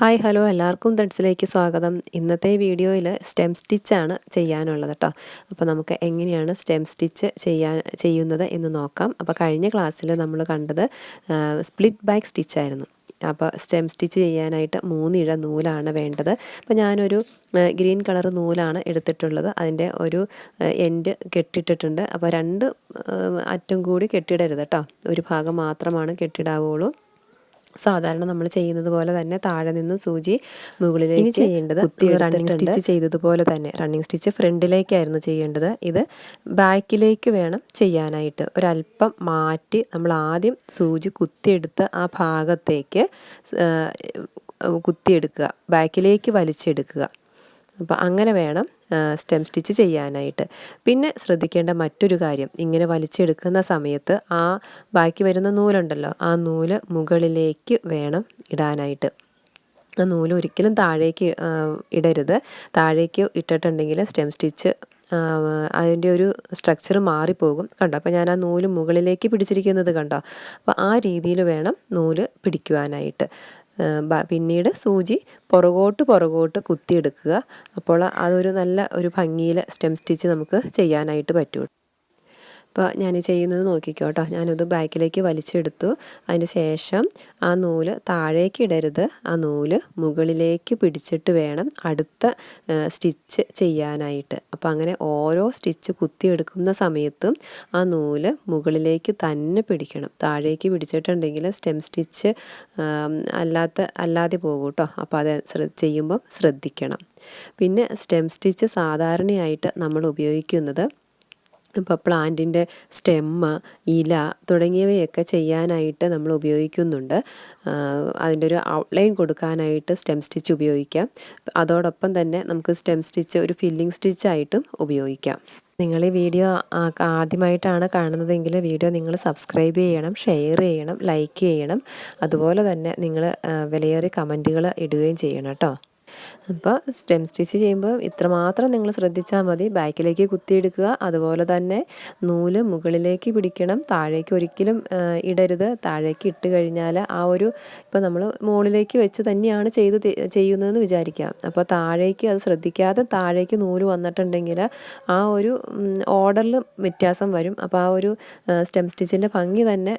Hi hello. എല്ലാവർക്കും ത്രെഡ്സിലേക്ക് സ്വാഗതം. ഇന്നത്തെ വീഡിയോയിൽ സ്റ്റെം സ്റ്റിച്ചാണ് ചെയ്യാനുള്ളത് കേട്ടോ അപ്പോൾ നമുക്ക് എങ്ങനെയാണ് സ്റ്റെം സ്റ്റിച്ച് ചെയ്യാൻ ചെയ്യുന്നത് എന്ന് നോക്കാം. അപ്പോൾ കഴിഞ്ഞ ക്ലാസ്സിൽ നമ്മൾ കണ്ടത് സ്പ്ലിറ്റ് ബാക്ക് സ്റ്റിച്ചായിരുന്നു അപ്പോൾ സ്റ്റെം സ്റ്റിച്ച് ചെയ്യാനായിട്ട് മൂന്നിഴ നൂലാണ് വേണ്ടത്. അപ്പോൾ ഞാനൊരു ഗ്രീൻ കളർ നൂലാണ് എടുത്തിട്ടുള്ളത്. അതിന്റെ ഒരു എൻഡ് കെട്ടിട്ടിട്ടുണ്ട്. അപ്പോൾ രണ്ട് അറ്റം കൂടി കെട്ടിടരുത് കേട്ടോ ഒരു ഭാഗം മാത്രമാണ് കെട്ടിടാവുള്ളൂ. സാധാരണ നമ്മൾ ചെയ്യുന്നത് പോലെ തന്നെ താഴെ നിന്ന് സൂചി മുകളിലേക്ക് ചെയ്യേണ്ടത് റണ്ണിങ് സ്റ്റിച്ച് ചെയ്തതുപോലെ തന്നെ. റണ്ണിങ് സ്റ്റിച്ച് ഫ്രണ്ടിലേക്കായിരുന്നു ചെയ്യേണ്ടത്. ഇത് ബാക്കിലേക്ക് വേണം ചെയ്യാനായിട്ട്. ഒരല്പം മാറ്റി നമ്മൾ ആദ്യം സൂചി കുത്തിയെടുത്ത് ആ ഭാഗത്തേക്ക് കുത്തിയെടുക്കുക. ബാക്കിലേക്ക് വലിച്ചെടുക്കുക. അപ്പോൾ അങ്ങനെ വേണം സ്റ്റെം സ്റ്റിച്ച് ചെയ്യാനായിട്ട്. പിന്നെ ശ്രദ്ധിക്കേണ്ട മറ്റൊരു കാര്യം ഇങ്ങനെ വലിച്ചെടുക്കുന്ന സമയത്ത് ആ ബാക്കി വരുന്ന നൂലുണ്ടല്ലോ ആ നൂൽ മുകളിലേക്ക് വേണം ഇടാനായിട്ട്. ആ നൂൽ ഒരിക്കലും താഴേക്ക് ഇടരുത്. താഴേക്ക് ഇട്ടിട്ടുണ്ടെങ്കിൽ സ്റ്റെം സ്റ്റിച്ച് അതിന്റെ ഒരു സ്ട്രക്ചർ മാറിപ്പോകും. കണ്ടോ? അപ്പോൾ ഞാൻ ആ നൂൽ മുകളിലേക്ക് പിടിച്ചിരിക്കുന്നത് കണ്ടോ? അപ്പോൾ ആ രീതിയിൽ വേണം നൂൽ പിടിക്കുവാനായിട്ട്. പിന്നീട് സൂചി പുറകോട്ട് പുറകോട്ട് കുത്തിയെടുക്കുക. അപ്പോൾ അതൊരു നല്ല ഒരു ഭംഗിയിൽ സ്റ്റെം സ്റ്റിച്ച് നമുക്ക് ചെയ്യാനായിട്ട് പറ്റും. അപ്പോൾ ഞാൻ ചെയ്യുന്നത് നോക്കിക്കോ കേട്ടോ ഞാനത് ബാക്കിലേക്ക് വലിച്ചെടുത്തു. അതിന് ശേഷം ആ നൂൽ താഴേക്ക് ഇടരുത്. ആ നൂൽ മുകളിലേക്ക് പിടിച്ചിട്ട് വേണം അടുത്ത സ്റ്റിച്ച് ചെയ്യാനായിട്ട്. അപ്പോൾ അങ്ങനെ ഓരോ സ്റ്റിച്ച് കുത്തിയെടുക്കുന്ന സമയത്തും ആ നൂൽ മുകളിലേക്ക് തന്നെ പിടിക്കണം. താഴേക്ക് പിടിച്ചിട്ടുണ്ടെങ്കിൽ സ്റ്റെം സ്റ്റിച്ച് അല്ലാത്ത അല്ലാതെ പോകും കേട്ടോ അപ്പോൾ അത് ചെയ്യുമ്പം ശ്രദ്ധിക്കണം. പിന്നെ സ്റ്റെം സ്റ്റിച്ച് സാധാരണയായിട്ട് നമ്മൾ ഉപയോഗിക്കുന്നത് ഇപ്പോൾ പ്ലാന്റിന്റെ സ്റ്റെമ്മ് ഇല തുടങ്ങിയവയൊക്കെ ചെയ്യാനായിട്ട് നമ്മൾ ഉപയോഗിക്കുന്നുണ്ട്. അതിന്റെ ഒരു ഔട്ട്ലൈൻ കൊടുക്കാനായിട്ട് സ്റ്റെം സ്റ്റിച്ച് ഉപയോഗിക്കാം. അതോടൊപ്പം തന്നെ നമുക്ക് സ്റ്റെം സ്റ്റിച്ച് ഒരു ഫില്ലിംഗ് സ്റ്റിച്ചായിട്ടും ഉപയോഗിക്കാം. നിങ്ങൾ ഈ വീഡിയോ ആദ്യമായിട്ടാണ് കാണുന്നതെങ്കിൽ വീഡിയോ നിങ്ങൾ സബ്സ്ക്രൈബ് ചെയ്യണം ഷെയർ ചെയ്യണം ലൈക്ക് ചെയ്യണം. അതുപോലെ തന്നെ നിങ്ങൾ വിലയേറിയ കമന്റുകൾ ഇടുകയും ചെയ്യണം കേട്ടോ. അപ്പോൾ സ്റ്റെം സ്റ്റിച്ച് ചെയ്യുമ്പോൾ ഇത്രമാത്രം നിങ്ങൾ ശ്രദ്ധിച്ചാൽ മതി. ബാക്കിലേക്ക് കുത്തിയെടുക്കുക. അതുപോലെ തന്നെ നൂൽ മുകളിലേക്ക് പിടിക്കണം. താഴേക്ക് ഒരിക്കലും ഇടരുത്. താഴേക്ക് ഇട്ട് കഴിഞ്ഞാൽ ആ ഒരു ഇപ്പോൾ നമ്മൾ മുകളിലേക്ക് വെച്ച് തന്നെയാണ് ചെയ്ത് ചെയ്യുന്നതെന്ന് വിചാരിക്കുക. അപ്പോൾ താഴേക്ക് അത് ശ്രദ്ധിക്കാതെ താഴേക്ക് നൂൽ വന്നിട്ടുണ്ടെങ്കിൽ ആ ഒരു ഓർഡറിൽ വ്യത്യാസം വരും. അപ്പോൾ ആ ഒരു സ്റ്റെം സ്റ്റിച്ചിന്റെ ഭംഗി തന്നെ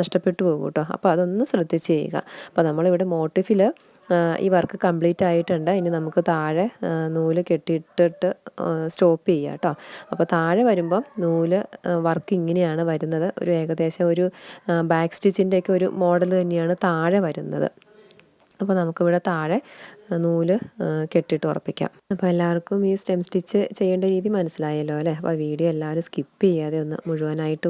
നഷ്ടപ്പെട്ടു പോകും കേട്ടോ. അപ്പോൾ അതൊന്ന് ശ്രദ്ധിച്ച് ചെയ്യുക. അപ്പോൾ നമ്മളിവിടെ മോട്ടിഫിൽ ഈ വർക്ക് കംപ്ലീറ്റ് ആയിട്ടുണ്ട്. ഇനി നമുക്ക് താഴെ നൂൽ കെട്ടിയിട്ടിട്ട് സ്റ്റോപ്പ് ചെയ്യുക കേട്ടോ. അപ്പോൾ താഴെ വരുമ്പം നൂൽ വർക്ക് ഇങ്ങനെയാണ് വരുന്നത്. ഒരു ഏകദേശം ഒരു ബാക്ക് സ്റ്റിച്ചിന്റെയൊക്കെ ഒരു മോഡൽ തന്നെയാണ് താഴെ വരുന്നത്. അപ്പോൾ നമുക്കിവിടെ താഴെ നൂൽ കെട്ടിട്ട് ഉറപ്പിക്കാം. അപ്പോൾ എല്ലാവർക്കും ഈ സ്റ്റെം സ്റ്റിച്ച് ചെയ്യേണ്ട രീതി മനസ്സിലായല്ലോ അല്ലേ? അപ്പോൾ വീഡിയോ എല്ലാവരും സ്കിപ്പ് ചെയ്യാതെ ഒന്ന് മുഴുവനായിട്ട്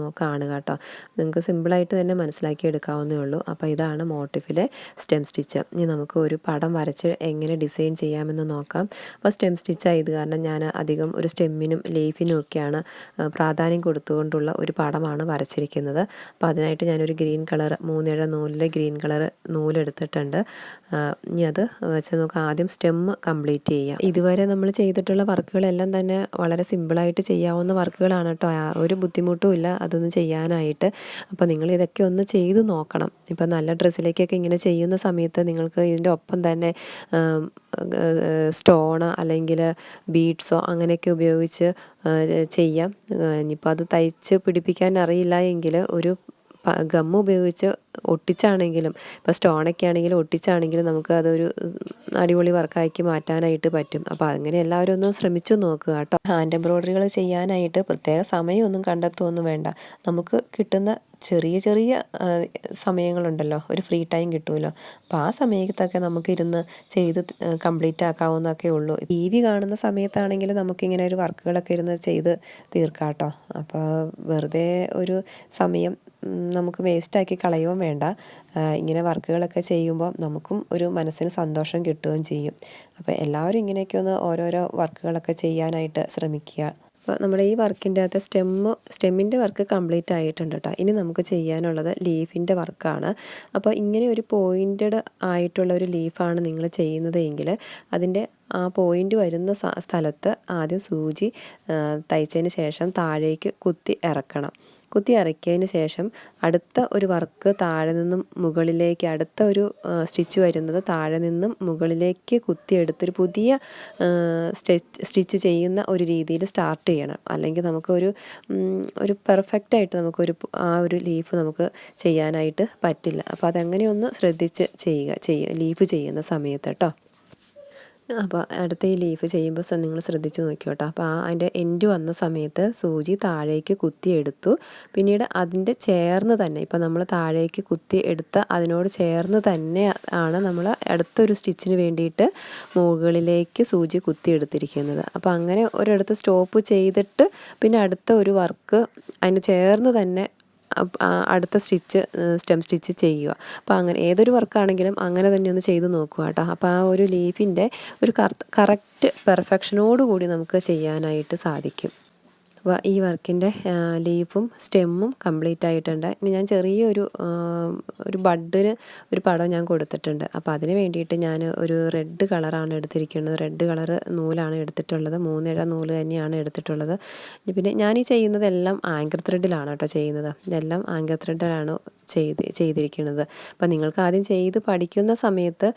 നോക്കുകയാണ് കേട്ടോ. നിങ്ങൾക്ക് സിമ്പിളായിട്ട് തന്നെ മനസ്സിലാക്കി എടുക്കാവുന്നേ ഉള്ളൂ. അപ്പോൾ ഇതാണ് മോട്ടിഫിലെ സ്റ്റെം സ്റ്റിച്ച്. ഇനി നമുക്ക് ഒരു പടം വരച്ച് എങ്ങനെ ഡിസൈൻ ചെയ്യാമെന്ന് നോക്കാം. അപ്പോൾ സ്റ്റെം സ്റ്റിച്ച് ആയത് കാരണം ഞാൻ അധികം ഒരു സ്റ്റെമ്മിനും ലീഫിനും ഒക്കെയാണ് പ്രാധാന്യം കൊടുത്തുകൊണ്ടുള്ള ഒരു പടമാണ് വരച്ചിരിക്കുന്നത്. അപ്പോൾ അതിനായിട്ട് ഞാനൊരു ഗ്രീൻ കളർ മൂന്നിഴ നൂലിലെ ഗ്രീൻ കളർ നൂലെടുത്തിട്ടുണ്ട്. ഇനി അത് വെച്ച് നമുക്ക് ആദ്യം സ്റ്റെം കംപ്ലീറ്റ് ചെയ്യാം. ഇതുവരെ നമ്മൾ ചെയ്തിട്ടുള്ള വർക്കുകളെല്ലാം തന്നെ വളരെ സിമ്പിളായിട്ട് ചെയ്യാവുന്ന വർക്കുകളാണ് കേട്ടോ. ഒരു ബുദ്ധിമുട്ടും ഇല്ല അതൊന്ന് ചെയ്യാനായിട്ട്. അപ്പോൾ നിങ്ങൾ ഇതൊക്കെ ഒന്ന് ചെയ്തു നോക്കണം. ഇപ്പം നല്ല ഡ്രസ്സിലേക്കൊക്കെ ഇങ്ങനെ ചെയ്യുന്ന സമയത്ത് നിങ്ങൾക്ക് ഇതിന്റെ ഒപ്പം തന്നെ സ്റ്റോണ് അല്ലെങ്കിൽ ബീഡ്സോ അങ്ങനെയൊക്കെ ഉപയോഗിച്ച് ചെയ്യാം. ഇനിയിപ്പോൾ അത് തയ്ച്ച് പിടിപ്പിക്കാൻ അറിയില്ല എങ്കിൽ ഒരു ഗം ഉപയോഗിച്ച് ഒട്ടിച്ചാണെങ്കിലും ഇപ്പോൾ സ്റ്റോണൊക്കെ ആണെങ്കിലും ഒട്ടിച്ചാണെങ്കിലും നമുക്ക് അതൊരു അടിപൊളി വർക്കാക്കി മാറ്റാനായിട്ട് പറ്റും. അപ്പോൾ അങ്ങനെ എല്ലാവരും ഒന്ന് ശ്രമിച്ചു നോക്കുക കേട്ടോ. ഹാൻഡ് എംബ്രോയ്ഡറികൾ ചെയ്യാനായിട്ട് പ്രത്യേക സമയമൊന്നും കണ്ടെത്തുമൊന്നും വേണ്ട. നമുക്ക് കിട്ടുന്ന ചെറിയ ചെറിയ സമയങ്ങളുണ്ടല്ലോ. ഒരു ഫ്രീ ടൈം കിട്ടുമല്ലോ അപ്പോൾ ആ സമയത്തൊക്കെ നമുക്കിരുന്ന് ചെയ്ത് കംപ്ലീറ്റ് ആക്കാവുന്നതൊക്കെ ഉള്ളൂ. ടി വി കാണുന്ന സമയത്താണെങ്കിൽ നമുക്കിങ്ങനെ ഒരു വർക്കുകളൊക്കെ ഇരുന്ന് ചെയ്ത് തീർക്കാം കേട്ടോ. അപ്പോൾ വെറുതെ ഒരു സമയം നമുക്ക് വേസ്റ്റാക്കി കളയുകയും വേണ്ട. ഇങ്ങനെ വർക്കുകളൊക്കെ ചെയ്യുമ്പോൾ നമുക്കും ഒരു മനസ്സിന് സന്തോഷം കിട്ടുകയും ചെയ്യും. അപ്പോൾ എല്ലാവരും ഇങ്ങനെയൊക്കെ ഒന്ന് ഓരോരോ വർക്കുകളൊക്കെ ചെയ്യാനായിട്ട് ശ്രമിക്കുക. അപ്പോൾ നമ്മുടെ ഈ വർക്കിന്റെ അകത്ത് സ്റ്റെമ്മ് സ്റ്റെമ്മിന്റെ വർക്ക് കംപ്ലീറ്റ് ആയിട്ടുണ്ട് കേട്ടോ ഇനി നമുക്ക് ചെയ്യാനുള്ളത് ലീഫിന്റെ വർക്കാണ്. അപ്പോൾ ഇങ്ങനെ ഒരു പോയിന്റഡ് ആയിട്ടുള്ള ഒരു ലീഫാണ് നിങ്ങൾ ചെയ്യുന്നത് എങ്കിൽ അതിന്റെ ആ പോയിന്റ് വരുന്ന സ്ഥലത്ത് ആദ്യം സൂചി തയ്ച്ചതിന് ശേഷം താഴേക്ക് കുത്തി ഇറക്കണം. കുത്തി ഇറക്കിയതിന് ശേഷം അടുത്ത ഒരു വർക്ക് താഴെ നിന്നും മുകളിലേക്ക് അടുത്ത ഒരു സ്റ്റിച്ച് വരുന്നത് താഴെ നിന്നും മുകളിലേക്ക് കുത്തിയെടുത്തൊരു പുതിയ സ്റ്റിച്ച് ചെയ്യുന്ന ഒരു രീതിയിൽ സ്റ്റാർട്ട് ചെയ്യണം. അല്ലെങ്കിൽ നമുക്കൊരു ഒരു പെർഫെക്റ്റായിട്ട് നമുക്കൊരു ആ ഒരു ലീഫ് നമുക്ക് ചെയ്യാനായിട്ട് പറ്റില്ല. അപ്പോൾ അതെങ്ങനെയൊന്ന് ശ്രദ്ധിച്ച് ചെയ്യുക ചെയ്യുക ലീഫ് ചെയ്യുന്ന സമയത്ത് കേട്ടോ. അപ്പോൾ അടുത്ത ഈ ലീഫ് ചെയ്യുമ്പോൾ നിങ്ങൾ ശ്രദ്ധിച്ച് നോക്കിയോട്ടോ. അപ്പോൾ ആ അതിന്റെ എൻഡ് വന്ന സമയത്ത് സൂചി താഴേക്ക് കുത്തി എടുത്തു. പിന്നീട് അതിന്റെ ചേർന്ന് തന്നെ ഇപ്പോൾ നമ്മൾ താഴേക്ക് കുത്തി എടുത്ത അതിനോട് ചേർന്ന് തന്നെ ആണ് നമ്മൾ അടുത്തൊരു സ്റ്റിച്ചിന് വേണ്ടിയിട്ട് മുകളിലേക്ക് സൂചി കുത്തിയെടുത്തിരിക്കുന്നത് അപ്പോൾ അങ്ങനെ ഒരിടത്ത് സ്റ്റോപ്പ് ചെയ്തിട്ട് പിന്നെ അടുത്ത ഒരു വർക്ക് അതിന് ചേർന്ന് തന്നെ അടുത്ത സ്റ്റിച്ച് സ്റ്റെം സ്റ്റിച്ച് ചെയ്യുക. അപ്പോൾ അങ്ങനെ ഏതൊരു വർക്കാണെങ്കിലും അങ്ങനെ തന്നെ ഒന്ന് ചെയ്ത് നോക്കുക കേട്ടോ. അപ്പോൾ ആ ഒരു ലീഫിന്റെ ഒരു കറക്റ്റ് പെർഫെക്ഷനോട് കൂടി നമുക്ക് ചെയ്യാനായിട്ട് സാധിക്കും. അപ്പോൾ ഈ വർക്കിന്റെ ലീഫും സ്റ്റെമ്മും കംപ്ലീറ്റ് ആയിട്ടുണ്ട്. ഇനി ഞാൻ ചെറിയൊരു ഒരു ബഡിന് ഒരു പടം ഞാൻ കൊടുത്തിട്ടുണ്ട്. അപ്പോൾ അതിന് വേണ്ടിയിട്ട് ഞാൻ ഒരു റെഡ് കളറാണ് എടുത്തിരിക്കുന്നത്. റെഡ് കളർ നൂലാണ് എടുത്തിട്ടുള്ളത്. മൂന്നിഴ നൂൽ തന്നെയാണ് എടുത്തിട്ടുള്ളത്. പിന്നെ ഞാൻ ഈ ചെയ്യുന്നതെല്ലാം ആങ്കർ ത്രെഡിലാണ് കേട്ടോ ചെയ്യുന്നത്. ഇതെല്ലാം ആങ്കർ ത്രെഡിലാണ് ചെയ്ത് ചെയ്തിരിക്കുന്നത്. അപ്പോൾ നിങ്ങൾക്ക് ആദ്യം ചെയ്ത് പഠിക്കുന്ന സമയത്ത്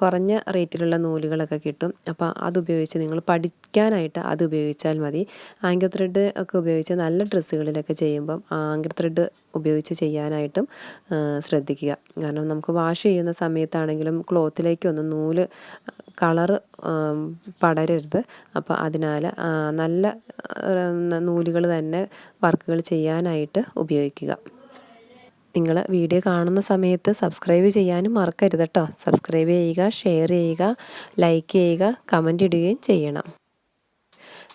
കുറഞ്ഞ റേറ്റിലുള്ള നൂലുകളൊക്കെ കിട്ടും. അപ്പോൾ അതുപയോഗിച്ച് നിങ്ങൾ പഠിക്കാനായിട്ട് അത് ഉപയോഗിച്ചാൽ മതി. ആങ്കർ ത്രെഡ് ഒക്കെ ഉപയോഗിച്ച് നല്ല ഡ്രസ്സുകളിലൊക്കെ ചെയ്യുമ്പം ആങ്കർ ത്രെഡ് ഉപയോഗിച്ച് ചെയ്യാനായിട്ടും ശ്രദ്ധിക്കുക. കാരണം നമുക്ക് വാഷ് ചെയ്യുന്ന സമയത്താണെങ്കിലും ക്ലോത്തിലേക്കൊന്നും നൂൽ കളറ് പടരരുത്. അപ്പോൾ അതിനാൽ നല്ല നൂലുകൾ തന്നെ വർക്കുകൾ ചെയ്യാനായിട്ട് ഉപയോഗിക്കുക. നിങ്ങൾ വീഡിയോ കാണുന്ന സമയത്ത് സബ്സ്ക്രൈബ് ചെയ്യാനും മറക്കരുത് കേട്ടോ സബ്സ്ക്രൈബ് ചെയ്യുക ഷെയർ ചെയ്യുക ലൈക്ക് ചെയ്യുക കമന്റ് ഇടുകയും ചെയ്യണം.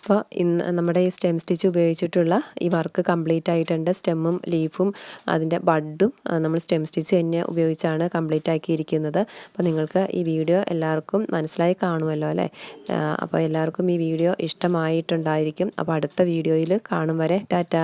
അപ്പോൾ ഇന്ന് നമ്മുടെ ഈ സ്റ്റെം സ്റ്റിച്ച് ഉപയോഗിച്ചിട്ടുള്ള ഈ വർക്ക് കംപ്ലീറ്റ് ആയിട്ടുണ്ട്. സ്റ്റെമ്മും ലീഫും അതിന്റെ ബഡും നമ്മൾ സ്റ്റെം സ്റ്റിച്ച് തന്നെ ഉപയോഗിച്ചാണ് കംപ്ലീറ്റ് ആക്കിയിരിക്കുന്നത്. അപ്പോൾ നിങ്ങൾക്ക് ഈ വീഡിയോ എല്ലാവർക്കും മനസ്സിലായി കാണുമല്ലോ അല്ലേ? അപ്പോൾ എല്ലാവർക്കും ഈ വീഡിയോ ഇഷ്ടമായിട്ടുണ്ടായിരിക്കും. അപ്പോൾ അടുത്ത വീഡിയോയിൽ കാണും വരെ. ടാറ്റ.